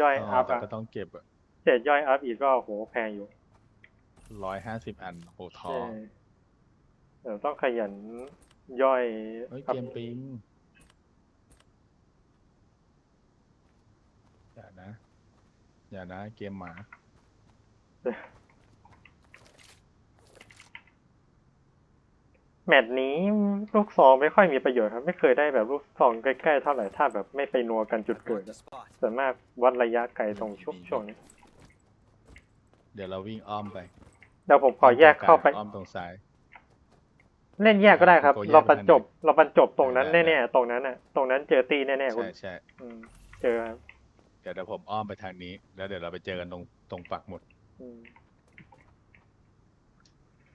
ย่อยอ๋อัอพแต่อะก็ต้องเก็บเศษย่อยอัพอีกก็โหแพงอยู่ร้อยห้าสิบอันโหทอใช่เดี๋ยวต้องขยันย่อยเฮ้ยอัพเกมปิงอย่านะ อย่านะ เกมหมา แมตช์นี้ลูกซองไม่ค่อยมีประโยชน์ครับไม่เคยได้แบบลูกซองใกล้ๆเท่าไหร่ถ้าแบบไม่ไปนัวกันจุดเกิด Mark the spot. ส่วนมากวัดระยะไกลตรงช่วงช่วงนี้เดี๋ยวเราวิ่งอ้อมไปเดี๋ยวผมขอแยกเข้าไปอ้อมตรงซ้าย เล่นแยกก็ได้ครับโกแยกเราบรรจบไปทางไหนเราบรรจบตรงนั้นได้แน่ๆตรงนั้นอะ ตรงนั้นเจอตีแน่ๆคุณใช่ใช่อืมเจอครับเดี๋ยวเดี๋ยวผมอ้อมไปทางนี้ แล้วเดี๋ยวเราไปเจอกันตรงตรงปักหมุดอืม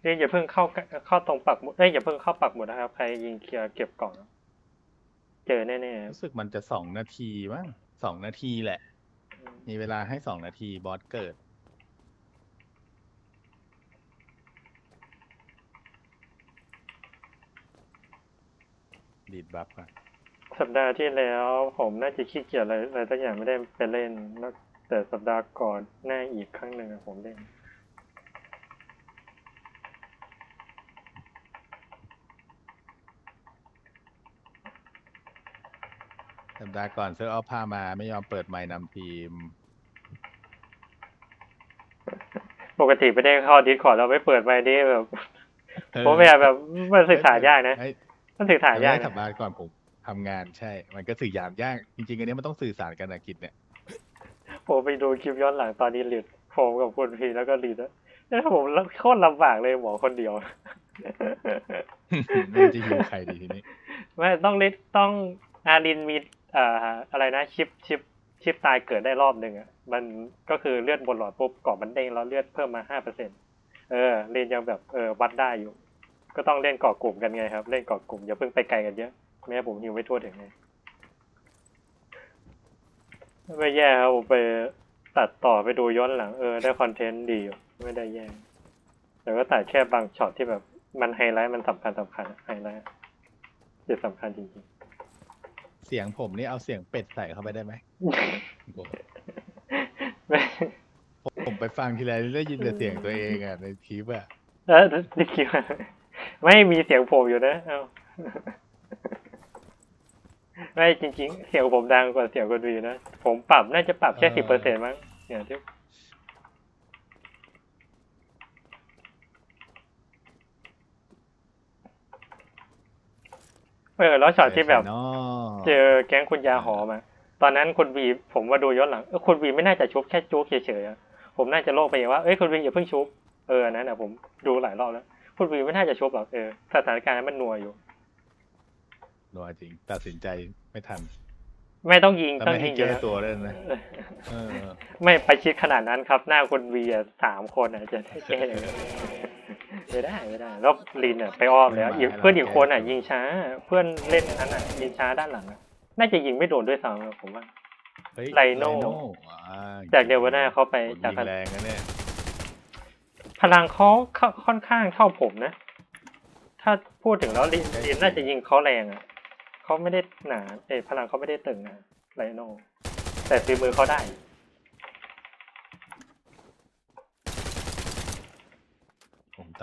เอ้ยอย่าเพิ่งเข้าใกล้เข้าตรงปักหมุดเอ้ยอย่าเพิ่งเข้าปักหมุดนะครับ ใครยิงเคลียร์เก็บกล่อง เจอแน่ๆรู้สึกมันจะสองนาทีมั้งสองนาทีแหละอืมมีเวลาให้สองนาทีบอสเกิดดีดบัฟก่อนสัปดาห์ที่แล้วผมน่าจะขี้เกียจอะไรอะไรสักอย่างไม่ได้ไปเล่นแล้วแต่สัปดาห์ก่อนหน้าอีกครั้งหนึ่งอะผมเล่น สัปดาห์ก่อนเซอร์เอาผ้ามาไม่ยอมเปิดไมค์นำทีม ปกติไปได้เข้าดิสคอร์ดเราไม่เปิดไปดิแบบผมแบบแบบมันศึกษายากนะเอ้ยมันศึกษายากไม่ได้นะสัปดาห์ก่อนผมทำงานใช่ มันก็สื่อยามยากจริงๆอันนี้มันต้องสื่อสารกันนะกิจเนี่ยผมไปดูคลิปย้อนหลังตอนนี้ลิดผมกับคุณพีแล้วก็ลิดแล้วผมโคตรลำบากเลยหมอคนเดียวไม่รู้จะอยู่ใครดีทีนี้ ไม่ต้องลิดต้องอารินมีเอะไรนะชิปชิปชิปตายเกิดได้รอบหนึ่งอะมันก็คือเลือดบนหลอดปุ๊บกรอมันเด้งแล้วเลือดเพิ่มมาห้าเปอร์เซ็นเออเล่นยังแบบเออวัดได้อยู่ ก็ต้องเล่นเกาะกลุ่มกันไงครับ เล่นเกาะกลุ่มอย่าเพิ่งไปไกลกันเยอะไม่งั้นผมหิวไม่ทั่วถึงไงไม่แย่ครับผมไปตัดต่อไปดูย้อนหลังเออได้คอนเทนต์ดีอยู่ไม่ได้แย่แต่ก็ตัดแค่บางช็อตที่แบบมันไฮไลท์มันสำคัญสำคัญไฮไลท์จุดสำคัญจริงเสียงผมนี่เอาเสียงเป็ดใส่เข้าไปได้ไหมๆโอ้โหไม่ผมไปฟังทีไรได้ยินแต่เสียงตัวเองอะในคลิปอะเออนี่คิดว่าไม่มีเสียงผมอยู่นะเอ้าไม่จริง ๆ เสียงผมดังกว่าเสียงคนวีนะ ผมปรับน่าจะปรับแค่สิบเปอร์เซ็นต์มั้งอย่างที่ ออแล้วช็อตที่แบบเนาะเจอแก๊งคุณยาหอมาตอนนั้นคุณวีผมว่าดูย้อนหลังเออคุณวีไม่น่าจะชุบแค่จุกเฉยๆอะผมน่าจะโลกไปอย่างว่าเอ้ยคุณวีอย่าเพิ่งชุบเอออันนั้นอะผมดูหลายรอบแล้วคุณวีไม่น่าจะชุบหรอกเออสถานการณ์มันนัวอยู่นัวจริง ตัดสินใจไม่ทันไม่ต้องยิงแล้วต้องไม่ยิให้งอยู่แก้แล้วตัวด้วยนะเออเออไม่ไปชิดขนาดนั้นครับ หน้าคุณวีอะสามคนอะจะแก้เลย ไม่ได้ไม่ได้ แล้วลินอะไปอ้อมแล้วอีกเพื่อนอีกคนอะ ยิงช้า เพื่อนเล่นอันนั้นอะ ยิงช้าด้านหลังอะน่าจะยิงไม่โดนด้วยซ้ำนะผมว่า เฮ้ยไลโน่ อ่จากเดวน่าเข้าไปโอ้จากยิงแรงนะเนี่ยพลังเขาเขาค่อนข้างเท่าผมนะ ถ้าพูดถึงแล้วลินลินน่าจะยิงเขาแรงอะเขาไม่ได้หนาเอยพลังเขาไม่ได้ตึงนะไลโนแต่ฝีมือเขาได้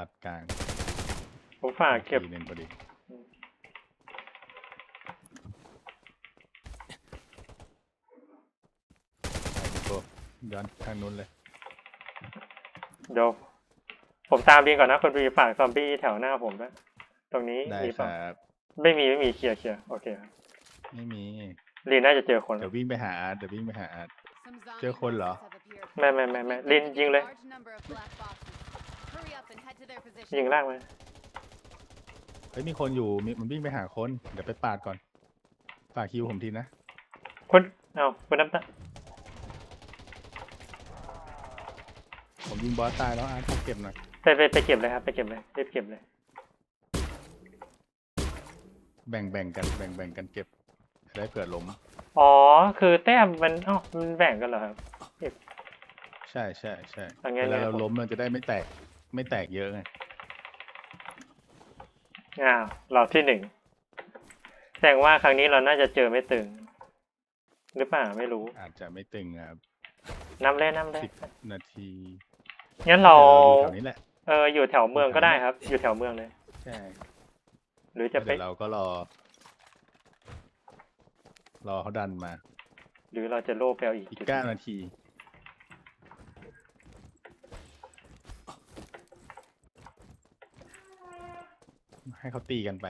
ผมตัดกลางผมฝากเก็บ ทีหนึ่งพอดี ไปโก้ย้อนทางนู้นเลย เดี๋ยวผมตามลินก่อนนะคนวีฝากซอมบี้แถวหน้าผมด้วยตรงนี้ได้มีคปะรับ ไม่มีไม่มีเคลียร์เคลียร์โอเคครับไม่มี ลินน่าจะเจอคน เดี๋ยววิ่งไปหาอาร์ตเดี๋ยววิ่งไปหาอาร์ต เจอคนเหรอ ไม่ไม่ไม่ไม่ลินยิงเลย ยิงล่างไหมเฮ้ยมีคนอยู่มีมันวิ่งไปหาคน เดี๋ยวไปปาดก่อนฝากคิวผมทีนะคุณเอาคุณน้ำตาผมยิงบอสตายแล้วอาร์ตขอเก็บหน่อยไปไปไปเก็บเลยครับ ไปเก็บเลยรีบเก็บเลย แบ่งแบ่งกันแบ่งแบ่งกันเก็บจะได้เผื่อล้มอ๋อ คือแต้มมันอ๋อมันแบ่งกันเหรอครับ ใช่ใช่ใช่อะงั้นเวลางั้นเราผมล้มมันจะได้ไม่แตก ไม่แตกเยอะไงอ้าวเราที่หนึ่งแสดงว่าครั้งนี้เราน่าจะเจอไม่ตึง หรือเปล่าไม่รู้ อาจจะไม่ตึงครับนำเลยนำเลยสิบนาทีงั้นเราดี๋ยวอยู่แถวนี้แหละ เอออยู่แถวเมืองก็ได้ครับ อยู่แถวเมืองเลย ใช่หรือจะไป เดี๋ยวเราก็รอ รอเขาดันมา หรือเราจะโลภไปเอาอีกอีกจุดเก้านาที ให้เขาตีกันไป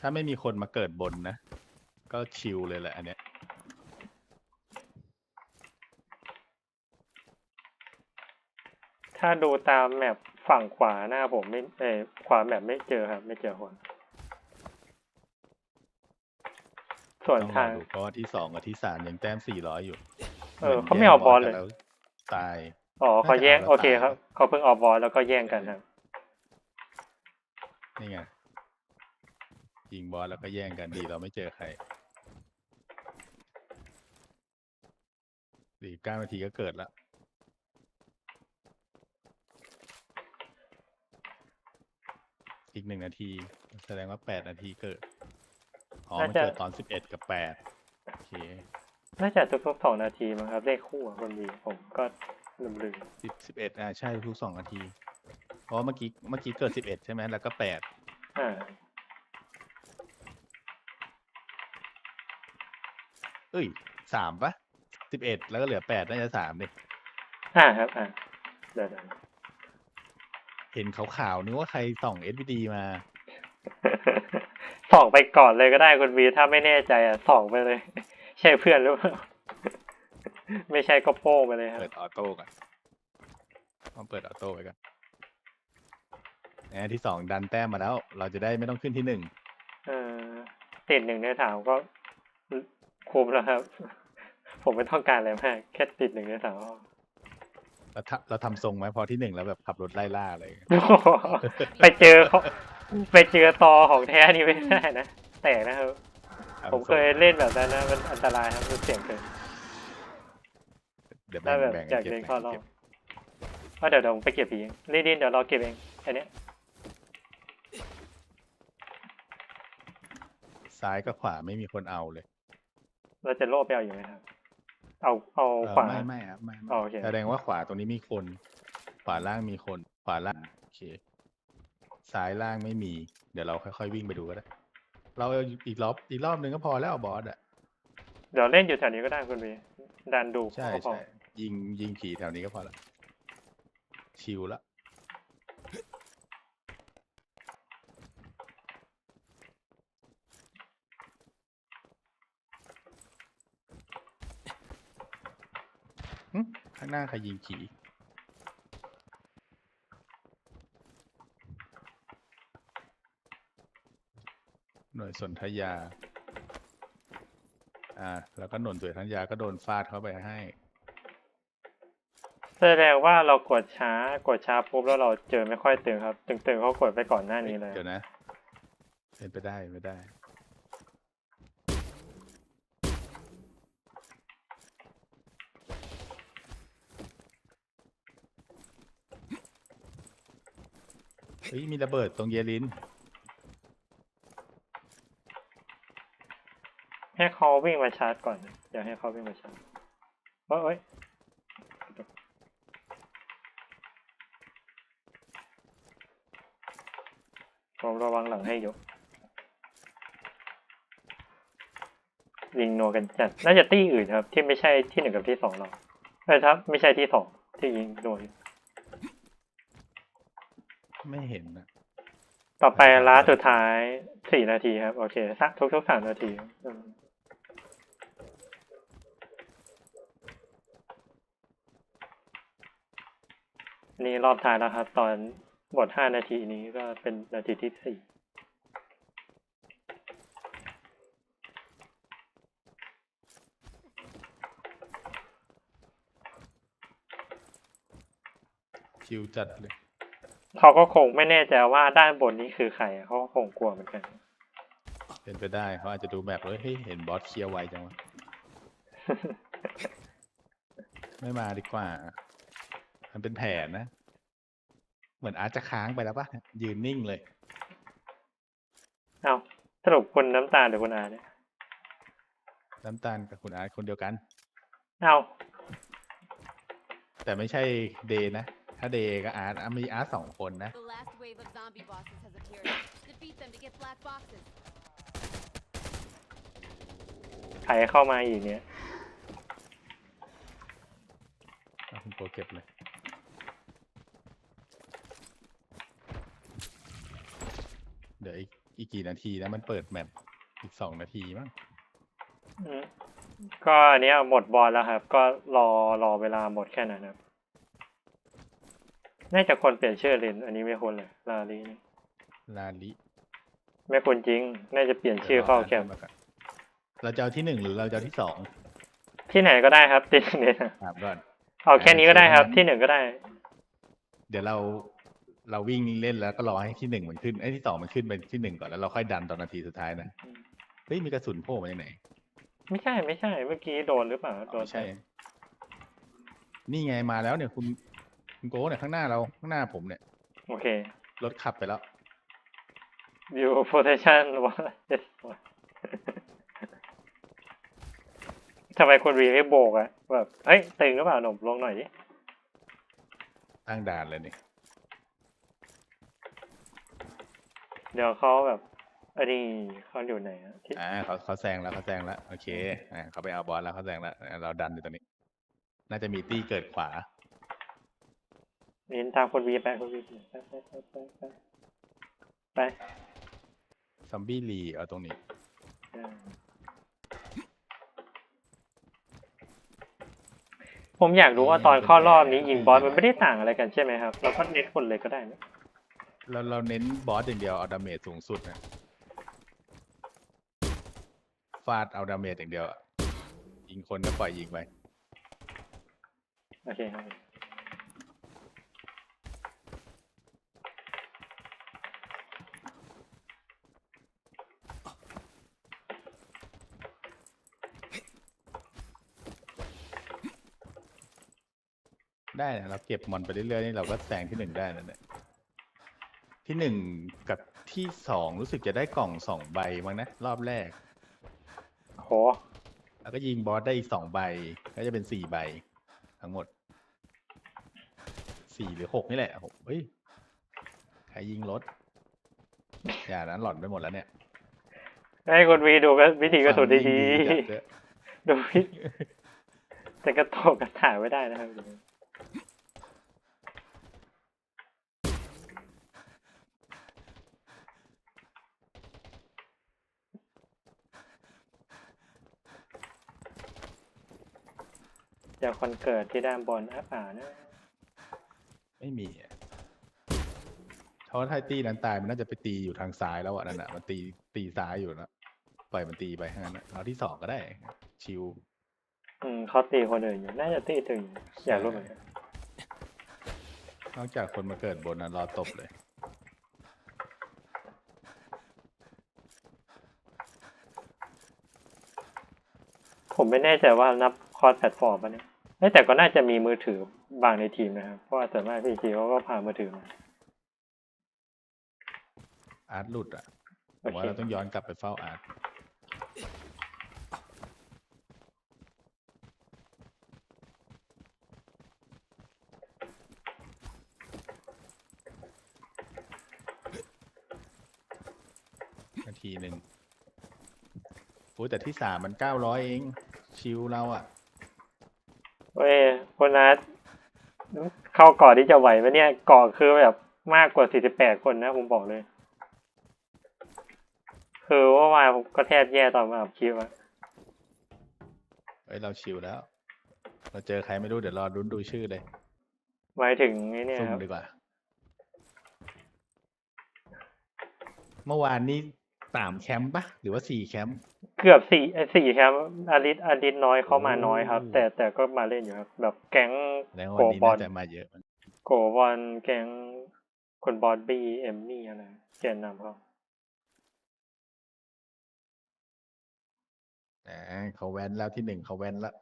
ถ้าไม่มีคนมาเกิดบนนะ ก็ชิลเลยแหละอันเนี้ย ถ้าดูตามแมปฝั่งขวาหน้าผมไม่เออขวาแมปไม่เจอครับ ไม่เจอคน ส่วนต้องรอทาง ดูเพราะว่าที่สองกับที่สามยังแต้มสี่ร้อยอยู่เออเขาไม่เอาบอลเลยแวตาย อ๋อเขาแย่งน่าจะเอาโอเคแล้วครับเขาเพิ่งออกบอลแล้วก็แย่งกันครับนี่ไงยิงบอลแล้วก็แย่งกันดีเราไม่เจอใครสี่เก้านาทีก็เกิดละอีกหนึ่งนาที แสดงว่าแปดนาทีเกิด อ๋อมันน่าจะเกิดตอนสิบเอ็ดกับแปดโอเคน่าจะทุกๆสองนาทีมั้งครับเลขคู่อะคนดีผมก็ลืมลืมสิบสิบเอ็ดอ่าใช่ทุกสองนาทีเพราะว่าเมื่อกี้เมื่อกี้เกิดสิบเอ็ดใช่ไหมแล้วก็แปดๆอ่าเอ้ยสามปะสิบเอ็ดแล้วก็เหลือแปดน่าจะสามดิอ่าครับอ่าเดี๋ยวเดี๋ยวเห็นขาวๆนึกว่าใครส่อง SVD มา ส่องไปก่อนเลยก็ได้คุณวีถ้าไม่แน่ใจอะส่องไปเลย ใช่เพื่อนหรือเปล่าไม่ใช่ก็โป้งไปเลยครัเปิบดออโต้ก่อนต้องเปิดออโต้ไว้ก่อนแหมที่สองดันแต้มมาแล้ว เราจะได้ไม่ต้องขึ้นที่หนึ่งเออติดหนึ่งในถามก็คุ้มแล้วครับ ผมไม่ต้องการอะไรมาก แค่ติดหนึ่งในสามเราทำเราทำทรงไหมพอที่หนึ่งแล้วแบบขับรถไล่ล่าอะไรอย่างเงี้ยไปเจอเขา ไปเจอตอของแท้นี่ไม่ได้นะ แตกนะครับทำผมทเครงยเล่นแบบนั้นนะ มันอันตรายครับมันเสี่ยงเกิน เดี๋ยวถ้าแบ่งแบบแบ่งอยากเก็บเล่นแบ่เข้างรอเก็บบก็เดี๋ยวเดี๋ยวผมไปเก็บเองรีดินเดี๋ยวเราเก็บเอง อันเนี้ยซ้ายกับขวาไม่มีคนเอาเลย เราจะโลภไปเอาอยู่ไหมครับ เอาเอาเออขวา ไม่ไม่ครับไม่ไม่อ๋อโอเคแสดงว่าขวาตรงนี้มีคน ขวาล่างมีคน ขวาล่างโอเค ซ้ายล่างไม่มี เดี๋ยวเราค่อยๆวิ่งไปดูก็ได้ เราอีกรอบอีกรอบหนึ่งก็พอแล้วบอสอะ เดี๋ยวเล่นอยู่แถวนี้ก็ได้คุณวีดันดูใช่ก็พอใช่ยิงยิงผีแถวนี้ก็พอละ ชิลละ หึข้างหน้าใครยิงผี วยสนธยา อ่า แล้วก็หน่วยสนธยาก็โดนฟาดเข้าไปให้ แสดงว่าเรากดช้ากดช้าปุ๊บแล้วเราเจอไม่ค่อยตึงครับ ตึงๆเขากดไปก่อนหน้านี้เลย เดี๋ยวนะเป็นไปได้ไม่ได้ เฮ้ยมีระเบิดตรงเยลิน ให้ เขาวิ่งมาชาร์จก่อนเดี๋ยวให้เขาวิ่งมาชาร์จเอ้ยเอ้ยผมระวังหลังให้ยกยิงโนวกันจัดน่าจะตี้อื่นครับ ที่ไม่ใช่ที่หนึ่งกับที่สองเราเออครับ ไม่ใช่ที่สองที่ยิงโดนไม่เห็นนะต่อไปล้าสุดท้ายสี่นาทีครับ โอเคสักทุกๆสามนาที นี่รอบท้ายแล้วครับ ตอนบทห้านาทีนี้ก็เป็นนาทีที่สี่คิวจัดเลย เขาก็คงไม่แน่ใจว่าด้านบนนี้คือใครอะเขาก็คงกลัวเหมือนกัน เป็นไปได้เขาอาจจะดูแบบเลยเฮ้ยเห็นบอสเคลียร์ไวจังวะ ไม่มาดีกว่าถ้า มันเป็นแผนนะ เหมือนอาร์ตจะค้างไปแล้วปะยืนนิ่งเลย เอาสรุปคุณน้ำตาลหรือคุณอาเนี่ย น้ำตาลกับคุณอาร์ตคนเดียวกัน เอาแต่ไม่ใช่เดย์นะ ถ้าเดย์กับอาร์ตอะมีอาร์ตสองคนนะ The last wave of zombie bosses has appeared. Defeat them to get black boxes. ใครเข้ามาอีกเนี่ย เอาคุณโปรเก็บเลย ดี๋ยวอีกอีกกี่นาทีนะมันเปิดแมปอีกสองนาทีมั้งอืมก็อันเนี้ยหมดบอลแล้วครับ ก็รอรอเวลาหมดแค่นั้นครับ น่าจะคนเปลี่ยนชื่อเลนอันนี้ไม่ควรเลยลาลีนี่ลาลิไม่ควรจริง น่าจะเปลี่ยนชื่อเข้าแคมป์เราจะเอาที่หนึ่งหรือเราจะเอาที่สองที่ไหนก็ได้ครับติดเน็ตอะถามก่อนเอาแค่นี้ก็ได้ครับอ่าที่หนึ่งก็ได้ เดี๋ยวเรา เราวิ่งเล่นแล้วก็รอให้ที่หนึ่งมันขึ้นไอ้ยที่สองมันขึ้นเป็นที่หนึ่งก่อนแล้วเราค่อยดันตอนนาทีสุดท้ายนะเฮ้ยมีกระสุนโผล่มาจากไหนไม่ใช่ไม่ใช่เมื่อกี้โดนหรือเปล่าโดนไม่ใช่ นี่ไงมาแล้วเนี่ยคุณคุณโก้เนี่ยข้างหน้าเราข้างหน้าผมเนี่ย โอเค รถขับไปแล้ว view protection ว่าทำไมคนวีไม่โบกอะแบบเฮ้ยตึงหรือเปล่าหนุ่มลงหน่อยดิตั้งด่านเลยนี่ เดี๋ยวเขาแบบอันนี้เขาอยู่ไหนอะที่อ่าเขาเขาแซงแล้วเขาแซงแล้วโอเคอ่าเขาไปเอาบอลแล้วเขาแซงแล้วอ่าเราดันอยู่ตอนนี้ น่าจะมีตี้เกิดขวา เน้นตามคนวีไปคนวีไปไปไปไปไปไปไปซอมบี้ลีเอาตรงนี้อ่าผมอยากรู้ว่าตอนเข้ารอบนี้ยิงบอสมันไม่ได้ต่างอะไรกันใช่ไหมครับ เราก็เน็ตคนเลยก็ได้นะ เราเราเน้นบอสอย่างเดียวเอาดาเมจสูงสุดนะฟาดเอาดาเมจอย่างเดียวอะยิงคนก็ปล่อยยิงไป โอเคครับได้นะเราเก็บมอนไปเรื่อยๆนี่เราก็แซงที่หนึ่งได้นั่นแหละ ที่หนึ่งกับที่สองรู้สึกจะได้กล่องสองใบมั้งนะ รอบแรกโหแล้วก็ยิงบอสได้อีกสองใบ ก็จะเป็นสี่ใบ ทั้งหมดสี่หรือหกนี่แหละหกเฮ้ยใครยิงรถ อย่านั้นหล่อนไปหมดแล้วเนี่ยให้คนวีดูก็วิธีกระสุนฝั่งดียิงจัดด้วยๆดูวิแต่กระโตกกระถ่ายไม่ได้นะครับ เดี๋ยวคนเกิดที่ด้านบนอะป่านะ ไม่มีอะเพราะถ้าตีนั้นตายมันน่าจะไปตีอยู่ทางซ้ายแล้วอะนั่นอะมันตีตีซ้ายอยู่แล้วปล่อยมันตีไปทั้งนั้นอะเอาที่สองก็ได้ ชิวอืมเขาตีคนอื่นอยู่ น่าจะตีถึงอยากรู้เหมือนกันนอกจากคนมาเกิดบนนั้นรอตบเลย ผมไม่แน่ใจว่านับ คอร์สแพลตฟอร์มปะเนี่ยเอ้ยแต่ก็น่าจะมีมือถือบางในทีมนะครับ เพราะว่าส่วนมากพี่ทีเขาก็พามือถือมา อาร์ตหลุดอะผโอมว่าเคเราต้องย้อนกลับไปเฝ้าอาร์ตนาทีหนึ่งโอ้ยแต่ที่สามมันเก้าร้อยเอง ชิวเราอะ เว้ยคนนัดเข้าเกาะที่จะไหวไหมเนี่ยเกาะคือแบบมากกว่า48คนนะผมบอกเลย คือว่าวานผมก็แทบแย่ตอนมาอับคลิปอะเอ้ยเราชิวแล้ว เราเจอใครไม่รู้เดี๋ยวรอรุ้นดูชื่อเลยหมายถึงไอ้เนี่ยซุ่มครับดีกว่า เมื่อวานนี้ สามแคมป์ปะหรือว่าสี่แคมป์เกือบสี่เอ้ยสี่แคมป์อาริสอาริสน้อยเขามาน้อยครับโอ้แต่แต่ก็มาเล่นอยู่ครับแบบแก๊งแล้วโกวันนี้บอน่าลจะมาเยอะโกบอลแก๊งคนบอลบี้เอมมี่อะไรแกนนำเขาอ่าเขาแว้นแล้วที่หนึ่งเขาแว้นแล้ว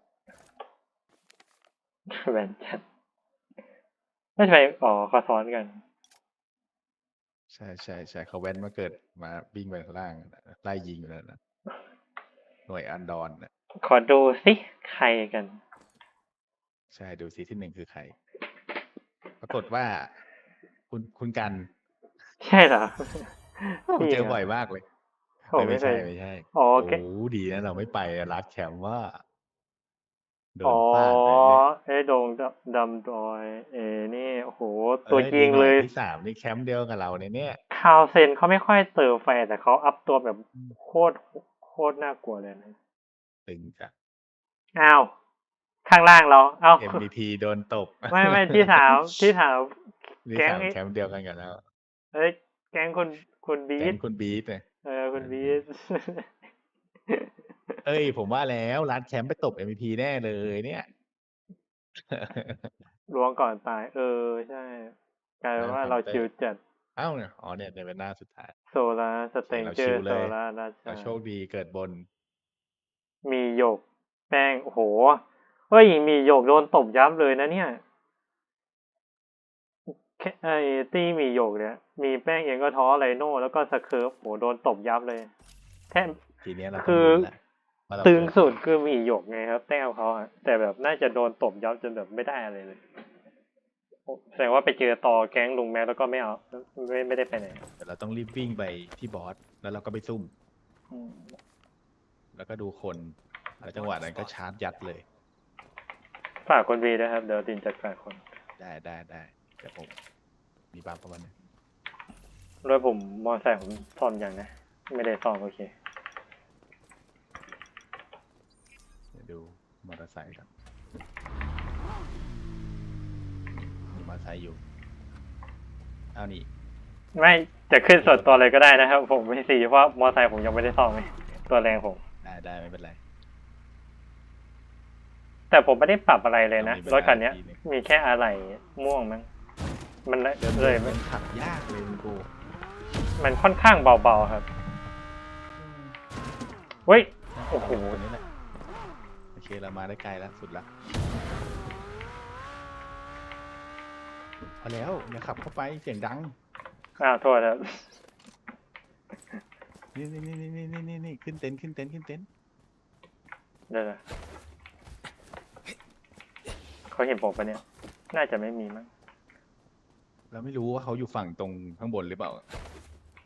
แวนจัดไม่ใช่อ๋อเขาซ้อนกัน ใช่ใช่ใช่เขาแว้นมาเกิดมาวิ่งไปข้างล่างไล่ยิงอยู่แล้วนะหน่วยอันดอนน่ะขอดูสิใครกัน ใช่ดูซิที่หนึ่งคือใคร ปรากฏว่า คุณคุณกัน ใช่เหรอผมเจอนี่หรบ่อยมากเลยผมไม่ไม่ใช่เคยไม่ใช่อ๋อโอ้โอเคดีนะเราไม่ไปรัดแคมป์ว่า โดอ๋นอฟาดเลยเนี่ยเอ้ยโดงดำดำดอยเอนี่โอ้โหเอ้ตัวจริงดีหน่อเลยที่สามนี่แคมป์เดียวกับเราเนี่ยเนี่ยคาวเซนเขาไม่ค่อยเติมไฟแต่เขาอัพตัวแบบโคตรโคตรน่ากลัวเลยนะตึงจ้ะอ้าวข้างล่างเราเอ้า MVP โดนตบ ไม่ไม่ที่ถามที่ถามที่แก๊งสามไอ้แคมป์เดียวกันกันแล้วเอ้ยแก๊งคุณคุณบีแก๊ทงคุณบีทเนี่ยเออคุณบีท เอ้ย ผมว่าแล้วรัดแคมป์ไปตบ MVP แน่เลยเนี่ยล้วงก่อนตาย เออ ใช่กลายเป็นว่าเราชิวจัดเอ้าเนี่ยอ๋อเนี่ยในเป็นหน้าสุดท้าย โซลาสเตนเราเจชิอวร์เลโซยลาราเราชาโชคดีเกิดบน มีหยกแป้งโอ้โหเฮ้ยมีหยกโดนตบยับเลยนะเนี่ยแค่ไอ้ตี้มีหยกเนี่ย มีแป้งเองก็ท้อไรโน่แล้วก็สเคิร์ฟโหโดนตบยับเลยแค่ทีเนี้ยเราคือ รู้แหละว่าเราตึงเกิดสุดคือมีหยกไงครับ แต้มเขาอะแต่แบบน่าจะโดนตบยับจนแบบไม่ได้อะไรเลยโอ้แสดงว่าไปเจอต่อแก๊งลุงแม็กแล้วก็ไม่เอาไม่ไม่ได้ไปไหนแต่เราต้องรีบวิ่งไปที่บอสแล้วเราก็ไปซุ่มอืมแล้วก็ดูคนแล้วจังหวะนั้นก็ชาร์จยัดเลยฝากคนวีนะครับ เดี๋ยวตินจัดการคน ได้ได้ได้เดี๋ยวผมมีบางประมาณนึงรถผมมอไซค์ผมซ่อมอย่างนะ ไม่ได้ซ่อมโอเค เดี๋ยวดูมอเตอร์ไซค์ครับมีมอเตอร์ไซค์อยู่ เอานี่ไม่จะขึ้นส่วนตัวเลยก็ได้นะครับ ผมไม่ซีเพราะมอไซค์ผมยังไม่ได้ซ่อมเลยตัวแรงผม ได้ได้ไม่เป็นไร แต่ผมไม่ได้ปรับอะไรเลยนะต้องมีรถคันเนี้ยเวลาอีกทีหนึ่งมีแค่อะไหล่ม่วงมั้งมันเลยเดินเลยมันขับยากเลยคุณกูมันค่อนข้างเบาๆครับเฮ้ยโอ้โหคนนี้แหละโอ เคเรามาได้ไกลแล้วสุดละพอแล้วอย่าขับเข้าไปเสียงดัง อ้าวโทษครับนี่นี่นี่นี่นี่นี่นี่ขึ้นเต็นท์ขึ้นเต็นท์ขึ้นเต็นท์เดี๋ยวนะเขาเห็นผมปะเนี่ย น่าจะไม่มีมั้ง เราไม่รู้ว่าเขาอยู่ฝั่งตรงข้างบนหรือเปล่า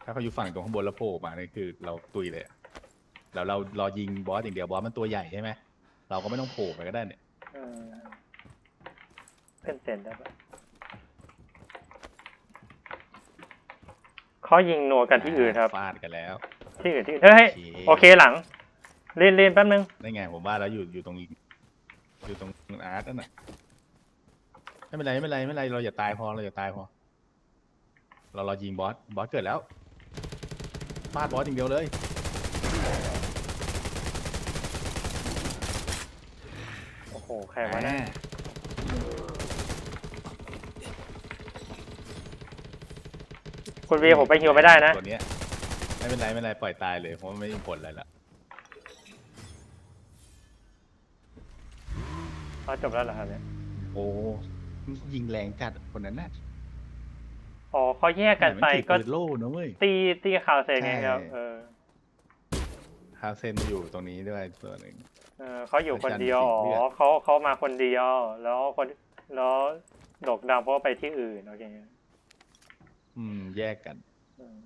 ถ้าเขาอยู่ฝั่งตรงข้างบนแล้วโผล่มาเนี่ยคือเราตุยเลยอะแล้วเรารอยิงบอสอย่างเดียวบอสมันตัวใหญ่ใช่ไหม เราก็ไม่ต้องโผล่ไปก็ได้เนี่ยเออเป็นเต็นได้ปะเขายิงนัวกันที่อื่นครับ ฟาดกันแล้ว ที่อื่นที่อื่นเฮ้ยโอเคโอเคหลังเล่นเล่นแป๊บนึง ได้ไงผมว่าแล้วอยู่อยู่ตรงอยู่ตรงอาร์ตนั่นน่ะไม่เป็นไรไม่เป็นไรไม่เป็นไรเราอย่าตายพอเราอย่าตายพอ เรารอยิงบอสบอสเกิดแล้วฟาดบอสอย่างเดียวเลย โอ้โหใครวะเนะอ่าคุณวีผมไปฮิวไม่ได้นะ ตัวเนี้ยไม่เป็นไรไม่เป็นไรปล่อยตายเลยเพราะมันไม่มีผลอะไรละเขาจบแล้วเหรอครับเนี่ยโอ้ยิงแรงจัดคนนั้นน่ะอ๋อเขาแยกกันไปมัถือก็ปืนโล่นะเว้ยตีตีข่าวเสร็จไงครับใช่เออฮาเซนอยู่ตรงนี้ด้วยตัวหนึ่ง เออเขาอยู่คนเดียวอาจารย์อ๋สีเลืออดเขาเขามาคนเดียว แล้วคนแล้วดกดำเพราะว่าไปที่อื่นโอเคอืม แยกกันอืม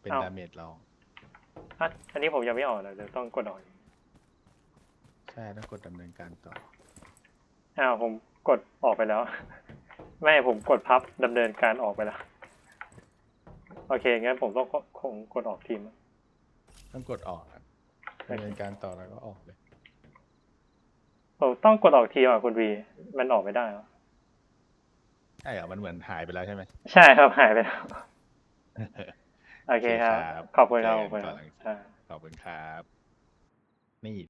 เป็นเอ้าดาเมจเราอะอันนี้ผมยังไม่ออกเลยเดี๋ยวต้องกดออกอีกใช่ต้องกดดำเนินการต่ออ้าวผมกดออกไปแล้ว ไม่ผมกดพับดำเนินการออกไปแล้ว โอเคงั้นผมต้องคงกดออกทีม ต้องกดออกครับดำเนินการต่อแล้วก็ออกเลย ผมต้องกดออกทีมอะคุณวี มันออกไม่ได้เหรอใช่เหรอมันเหมือนหายไปแล้วใช่ไหมใช่ครับหายไปแล้ว โอเคครับโอเคครับขอบคุณครับเจขออบกัคุณนครับต่อหลังอ่าขอบคุณครับ นี่